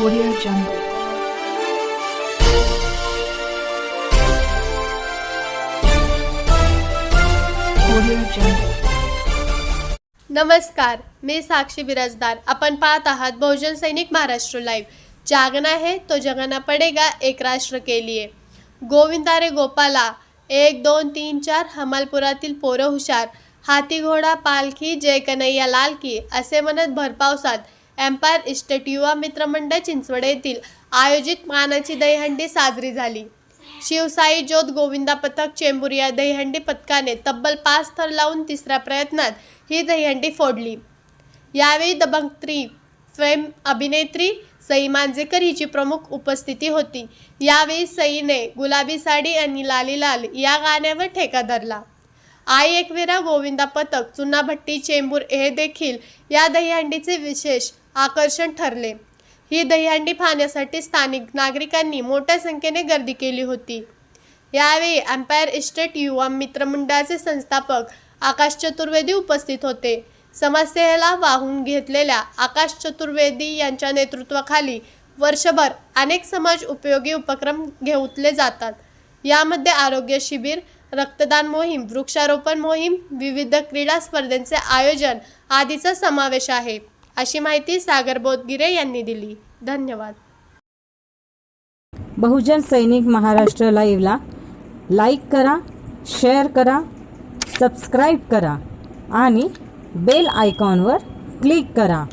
Audio Jungle. Audio Jungle. नमस्कार मी साक्षी बिराजदार. आपण पाहत आहात बहुजन सैनिक महाराष्ट्र लाईव्ह जागना है तो जगना पडेगा एक राष्ट्र के लिए. गोविंदा रे गोपाला एक दोन तीन चार हमालपुरातील पोरं हुशार. हाती घोडा पालखी जय कन्हैया लाल की असे म्हणत भरपावसात. एम्पायर इस्टेट युवा मित्रमंडळ चिंचवड येथील आयोजित मानाची दहीहंडी साजरी झाली. शिवसाई ज्योत गोविंदा पथक चेंबूर या दहीहंडी पथकाने तब्बल पाच थर लावून तिसऱ्या प्रयत्नात ही दहीहंडी फोडली. यावेळी दबंगत्री फेम अभिनेत्री सई मांजेकर हिची प्रमुख उपस्थिती होती. यावेळी सईने गुलाबी साडी आणि लाली लाल या गाण्यावर ठेका धरला. आई एकविरा गोविंदा पथक चुनाभट्टी चेंबूर हे देखील या दहीहंडीचे विशेष आकर्षण ठरले. ही दहीहंडी पाहण्यासाठी स्थानिक नागरिकांनी मोठ्या संख्येने गर्दी केली होती. यावेळी एम्पायर इस्टेट युवा मित्रमंडळाचे संस्थापक आकाश चतुर्वेदी उपस्थित होते. समस्येला वाहून घेतलेल्या आकाश चतुर्वेदी यांच्या नेतृत्वाखाली वर्षभर अनेक समाज उपयोगी उपक्रम घेतले जातात. यामध्ये आरोग्य शिबिर रक्तदान मोहीम वृक्षारोपण मोहीम विविध क्रीडा स्पर्धांचे आयोजन आदीचा समावेश आहे. अशी माहिती सागर बोधगिरे यांनी दिली. धन्यवाद. बहुजन सैनिक महाराष्ट्र लाईव्हला लाईक करा शेअर करा सबस्क्राईब करा आणि बेल आयकॉनवर क्लिक करा.